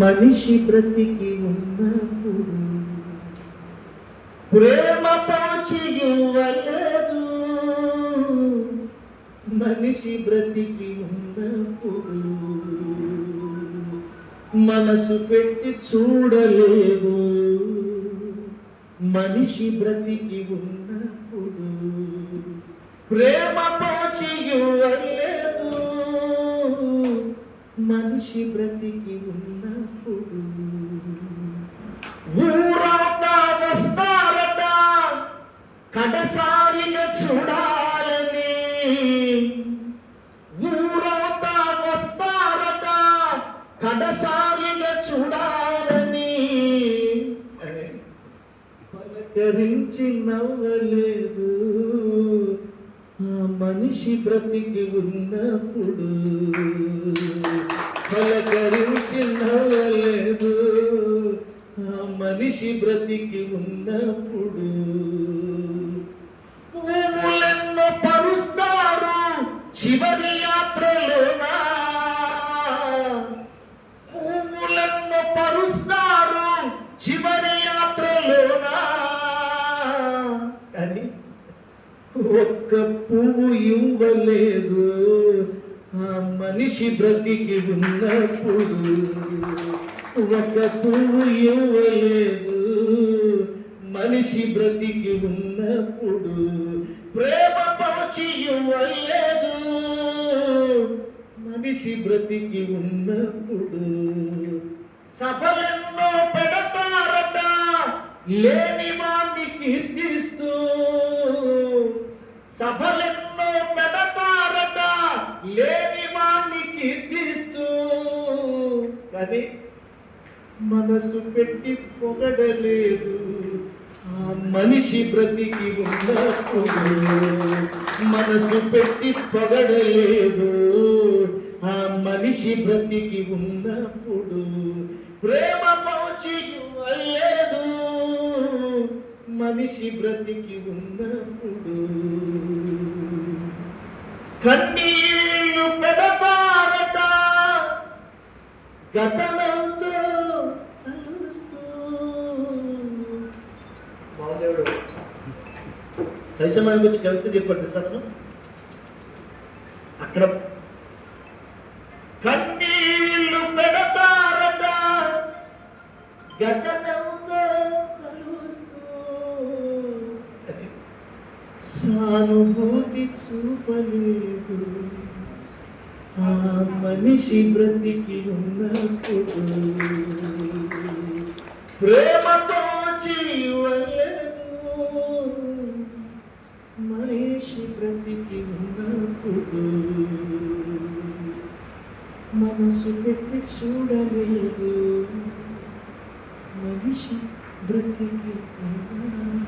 మనిషి బ్రతికి ఉన్నప్పుడు ప్రేమ పాచి ఇవ్వలేదు. మనిషి బ్రతికి ఉన్నప్పుడు మనసు పెట్టి చూడలేవు మనిషి బ్రతికి ఉన్నప్పుడు ప్రేమ పాచి ఇవ్వలేదు. మనిషి బ్రతికి ఉన్నప్పుడు. ఊరవుతా వస్తారట. కడసారిగా చూడాలని. ఊరవుతా వస్తారట. కడసారిగా చూడాలని. పలకరించి నవ్వలేదు. ఆ మనిషి బ్రతికి ఉన్నప్పుడు. పలకరించి ఆ మనిషి బ్రతికి ఉన్నప్పుడు పువ్వులెన్నో పరుస్తారు చివరి యాత్రలోనా? పువ్వులెన్నో పరుస్తారు చివరి యాత్రలోనా? కానీ ఒక్క పువ్వు ఇవ్వలేదు. మనిషి బ్రతికి ఉన్నప్పుడు ఒక పువ్వు ఇవ్వలేదు. మనిషి బ్రతికి ఉన్నప్పుడు ప్రేమ పంచి ఇవ్వలేదు. మనిషి బ్రతికి ఉన్నప్పుడు సభలెన్నో పెడతారట లేని వాణ్ణి కీర్తిస్తూ. సభలెన్నో కానీ మనసు పెట్టి పొగడలేదు. ఆ మనిషి బ్రతికి ఉన్నప్పుడు మనసు పెట్టి పొగడలేదు. ఆ మనిషి బ్రతికి ఉన్నప్పుడు ప్రేమ పౌచి ఇవ్వలేదు. మనిషి బ్రతికి ఉన్నప్పుడు కన్నీ గతమంతో కలుస్తూ మామూలు పరిశ్రమకి వచ్చి కవిత చెప్పండి సార్ అక్కడ కన్నీళ్ళు పెడతారట. గతమంతో కలుస్తూ సానుభూతి చూపలేదు. ఆ మనిషి బ్రతికి ఉన్నప్పుడు ప్రేమతో జీవలేదు మనిషి బ్రతికి ఉన్నప్పుడు మనసు పెట్టి చూడలేదు. మనిషి బ్రతికి ఉన్నప్పుడు